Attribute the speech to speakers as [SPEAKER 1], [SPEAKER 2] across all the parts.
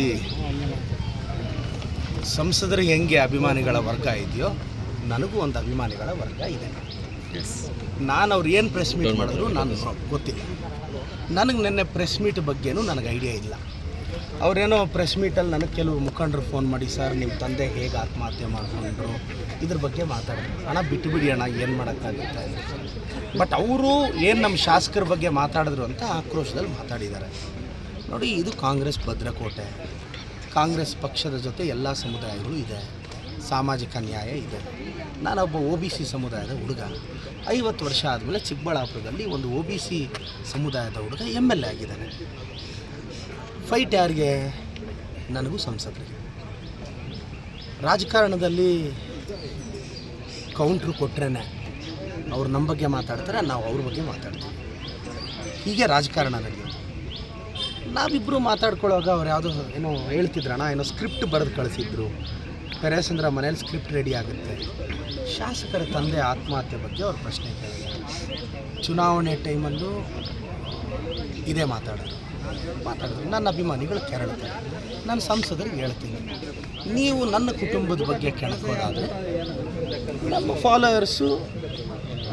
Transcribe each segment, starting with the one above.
[SPEAKER 1] ನೋಡಿ ಸಂಸದರಿಗೆ ಹೆಂಗೆ ಅಭಿಮಾನಿಗಳ ವರ್ಗ ಇದೆಯೋ ನನಗೂ ಒಂದು ಅಭಿಮಾನಿಗಳ ವರ್ಗ ಇದೆ. ನಾನು ಅವ್ರು ಏನು ಪ್ರೆಸ್ ಮೀಟ್ ಮಾಡಿದ್ರು ನಾನು ಗೊತ್ತಿಲ್ಲ. ನನಗೆ ನಿನ್ನೆ ಪ್ರೆಸ್ ಮೀಟ್ ಬಗ್ಗೆನೂ ನನಗೆ ಐಡಿಯಾ ಇಲ್ಲ. ಅವರೇನೋ ಪ್ರೆಸ್ ಮೀಟಲ್ಲಿ ನನಗೆ ಕೆಲವು ಮುಖಂಡರು ಫೋನ್ ಮಾಡಿ ಸರ್ ನಿಮ್ಮ ತಂದೆ ಹೇಗೆ ಆತ್ಮಹತ್ಯೆ ಮಾಡಿಕೊಂಡ್ರು? ಇದ್ರ ಬಗ್ಗೆ ಮಾತಾಡಿದ್ರು. ಹಣ ಬಿಟ್ಟು ಬಿಡಿ ಅಣ್ಣ ಏನು ಮಾಡೋಕ್ಕಾಗುತ್ತೆ ಬಟ್ ಅವರು ಏನು ನಮ್ಮ ಶಾಸಕರ ಬಗ್ಗೆ ಮಾತಾಡಿದ್ರು ಅಂತ ಆಕ್ರೋಶದಲ್ಲಿ ಮಾತಾಡಿದ್ದಾರೆ. ನೋಡಿ, ಇದು ಕಾಂಗ್ರೆಸ್ ಭದ್ರಕೋಟೆ. ಕಾಂಗ್ರೆಸ್ ಪಕ್ಷದ ಜೊತೆ ಎಲ್ಲ ಸಮುದಾಯಗಳು ಇದೆ. ಸಾಮಾಜಿಕ ನ್ಯಾಯ ಇದೆ. ನಾನೊಬ್ಬ ಒ ಬಿ ಸಿ ಸಮುದಾಯದ ಹುಡುಗ. ಐವತ್ತು ವರ್ಷ ಆದಮೇಲೆ ಚಿಕ್ಕಬಳ್ಳಾಪುರದಲ್ಲಿ ಒಂದು ಒ ಬಿ ಸಿ ಸಮುದಾಯದ ಹುಡುಗ ಎಂ ಎಲ್ ಎ ಆಗಿದ್ದಾನೆ. ಫೈಟ್ ಯಾರಿಗೆ? ನನಗೂ ಸಂಸದರಿಗೆ. ರಾಜಕಾರಣದಲ್ಲಿ ಕೌಂಟ್ರು ಕೊಟ್ರೇ ಅವ್ರು ನಮ್ಮ ಬಗ್ಗೆ ಮಾತಾಡ್ತಾರೆ, ನಾವು ಅವ್ರ ಬಗ್ಗೆ ಮಾತಾಡ್ತೀವಿ. ಹೀಗೆ ರಾಜಕಾರಣ ನಡೆಯೋದು ನಾವಿಬ್ಬರು ಮಾತಾಡ್ಕೊಳ್ಳೋವಾಗ ಅವ್ರು ಯಾವುದೋ ಏನೋ ಹೇಳ್ತಿದ್ರಣ್ಣ, ಏನೋ ಸ್ಕ್ರಿಪ್ಟ್ ಬರೆದು ಕಳಿಸಿದ್ರು. ಪೆರೇಸಂದ್ರ ಮನೇಲಿ ಸ್ಕ್ರಿಪ್ಟ್ ರೆಡಿ ಆಗುತ್ತೆ. ಶಾಸಕರ ತಂದೆ ಆತ್ಮಹತ್ಯೆ ಬಗ್ಗೆ ಅವ್ರು ಪ್ರಶ್ನೆ ಕೇಳಿದ್ರು ಚುನಾವಣೆ ಟೈಮಲ್ಲೂ ಇದೇ ಮಾತಾಡೋದು. ಮಾತಾಡೋದು. ನನ್ನ ಅಭಿಮಾನಿಗಳು ಕೇಳುತ್ತಾರೆ ನಾನು ಸಂಸದರಿಗೆ ಹೇಳ್ತೀನಿ. ನೀವು ನನ್ನ ಕುಟುಂಬದ ಬಗ್ಗೆ ಕೆಣಕೋದಾದರೆ, ನಮ್ಮ ಫಾಲೋವರ್ಸು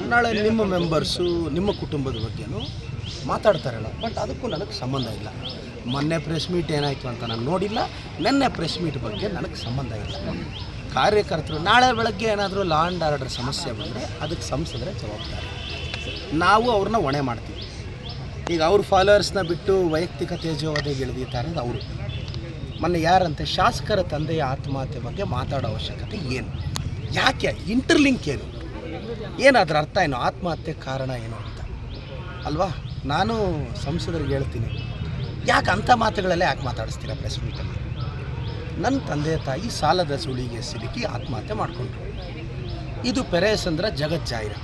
[SPEAKER 1] ನಾಳೆ ನಿಮ್ಮ ಮೆಂಬರ್ಸು ನಿಮ್ಮ ಕುಟುಂಬದ ಬಗ್ಗೆನೂ ಮಾತಾಡ್ತಾರಲ್ಲ ಬಟ್ ಅದಕ್ಕೂ ನನಗೆ ಸಂಬಂಧ ಇಲ್ಲ. ಮೊನ್ನೆ ಪ್ರೆಸ್ ಮೀಟ್ ಏನಾಯಿತು ಅಂತ ನಾನು ನೋಡಿಲ್ಲ, ನೆನ್ನೆ ಪ್ರೆಸ್ ಮೀಟ್ ಬಗ್ಗೆ ನನಗೆ ಸಂಬಂಧ ಇಲ್ಲ. ಕಾರ್ಯಕರ್ತರು, ನಾಳೆ ಬೆಳಗ್ಗೆ ಏನಾದರೂ ಲಾ ಆ್ಯಂಡ್ ಆರ್ಡರ್ ಸಮಸ್ಯೆ ಬಂದರೆ ಅದಕ್ಕೆ ಸಂಸದರೇ ಜವಾಬ್ದಾರಿ. ನಾವು ಅವ್ರನ್ನ ಹೊಣೆ ಮಾಡ್ತೀವಿ. ಈಗ ಅವ್ರ ಫಾಲೋವರ್ಸ್ನ ಬಿಟ್ಟು ವೈಯಕ್ತಿಕ ತೇಜೋವಧೆಗೆ ಇಳಿದಿದ್ದಾರೆ ಅವರು. ಮೊನ್ನೆ ಯಾರಂತೆ? ಶಾಸಕರ ತಂದೆಯ ಆತ್ಮಹತ್ಯೆ ಬಗ್ಗೆ ಮಾತಾಡೋ ಅವಶ್ಯಕತೆ ಏನು? ಯಾಕೆ? ಇಂಟರ್ಲಿಂಕ್ ಏನು? ಏನು ಅದ್ರ ಅರ್ಥ ಏನು? ಆತ್ಮಹತ್ಯೆ ಕಾರಣ ಏನು ಅಂತ. ಅಲ್ವಾ? ನಾನು ಸಂಸದರಿಗೆ ಹೇಳ್ತೀನಿ, ಯಾಕೆ ಅಂಥ ಮಾತುಗಳಲ್ಲೇ ಯಾಕೆ ಮಾತಾಡಿಸ್ತೀರ ಪ್ರೆಸ್ ಮೀಟಲ್ಲಿ ನನ್ನ ತಂದೆ ತಾಯಿ ಸಾಲದ ಸುಳಿಗೆ ಸಿಲುಕಿ ಆತ್ಮಹತ್ಯೆ ಮಾಡಿಕೊಂಡ್ರು. ಇದು ಪೆರೇಸಂದ್ರ ಜಗಜ್ಜಾಹಿರ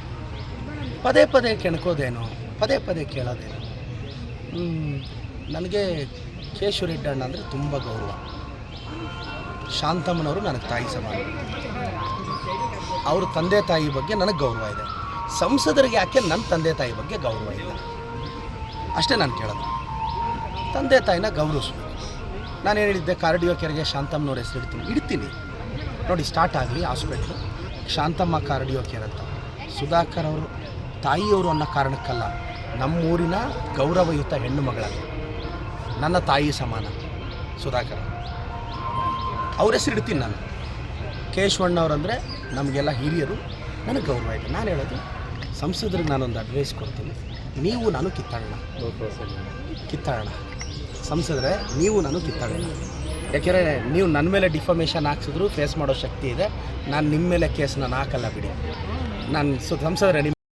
[SPEAKER 1] ಪದೇ ಪದೇ ಕೆಣ್ಕೋದೇನೋ, ಪದೇ ಪದೇ ಕೇಳೋದೇನೋ. ನನಗೆ ನನಗೆ ಕೇಶವರೆಡ್ಡಣ್ಣ ಅಂದರೆ ತುಂಬ ಗೌರವ. ಶಾಂತಮ್ಮನವರು ನನಗೆ ತಾಯಿ ಸಮಾನ ಅವ್ರ ತಂದೆ ತಾಯಿ ಬಗ್ಗೆ ನನಗೆ ಗೌರವ ಇದೆ. ಸಂಸದರಿಗೆ ಯಾಕೆ ನನ್ನ ತಂದೆ ತಾಯಿ ಬಗ್ಗೆ ಗೌರವ ಇಲ್ಲ? ಅಷ್ಟೇ ನಾನು ಕೇಳೋದು. ತಂದೆ ತಾಯಿನ ಗೌರವಿಸ್ಬೇಕು. ನಾನು ಹೇಳಿದ್ದೆ? ಕಾರ್ಡಿಯೋ ಕೆರೆಗೆ ಶಾಂತಮ್ಮನವ್ರ ಹೆಸರು ಇಡ್ತೀನಿ. ಇಡ್ತೀನಿ. ನೋಡಿ ಸ್ಟಾರ್ಟ್ ಆಗಲಿ ಹಾಸ್ಪಿಟ್ಲು ಶಾಂತಮ್ಮ ಕಾರ್ಡಿಯೋ ಕೇರ್ ಅಂತ. ಸುಧಾಕರ್ ಅವರು, ತಾಯಿಯವರು ಅನ್ನೋ ಕಾರಣಕ್ಕಲ್ಲ, ನಮ್ಮೂರಿನ ಗೌರವಯುತ ಹೆಣ್ಣು ಮಗಳಾಗಿ. ನನ್ನ ತಾಯಿ ಸಮಾನ, ಸುಧಾಕರ್ ಅವ್ರ. ಹೆಸರು ಇಡ್ತೀನಿ ನಾನು. ಕೇಶವಣ್ಣವ್ರಂದರೆ ನಮಗೆಲ್ಲ ಹಿರಿಯರು. ನನಗೆ ಗೌರವ ಇದೆ. ನಾನು ಹೇಳೋದು, ಸಂಸದರಿಗೆ ನಾನೊಂದು ಅಡ್ವೈಸ್ ಕೊಡ್ತೀನಿ. ನೀವು ನಾನು ಕಿತ್ತಾಡೋಣ ಕಿತ್ತಾಡೋಣ ಸಂಸದರೆ, ನೀವು ನಾನು ಕಿತ್ತಾಡೋಣ ಯಾಕೆಂದರೆ ನೀವು ನನ್ನ ಮೇಲೆ ಡಿಫಾಮೇಷನ್ ಹಾಕ್ಸಿದ್ರು, ಫೇಸ್ ಮಾಡೋ ಶಕ್ತಿ ಇದೆ. ನಾನು ನಿಮ್ಮ ಮೇಲೆ ಕೇಸ್ ನಾನು ಹಾಕಲ್ಲ ಬಿಡಿ. ನಾನು ಸಂಸದರೆ ನಿಮ್ಮ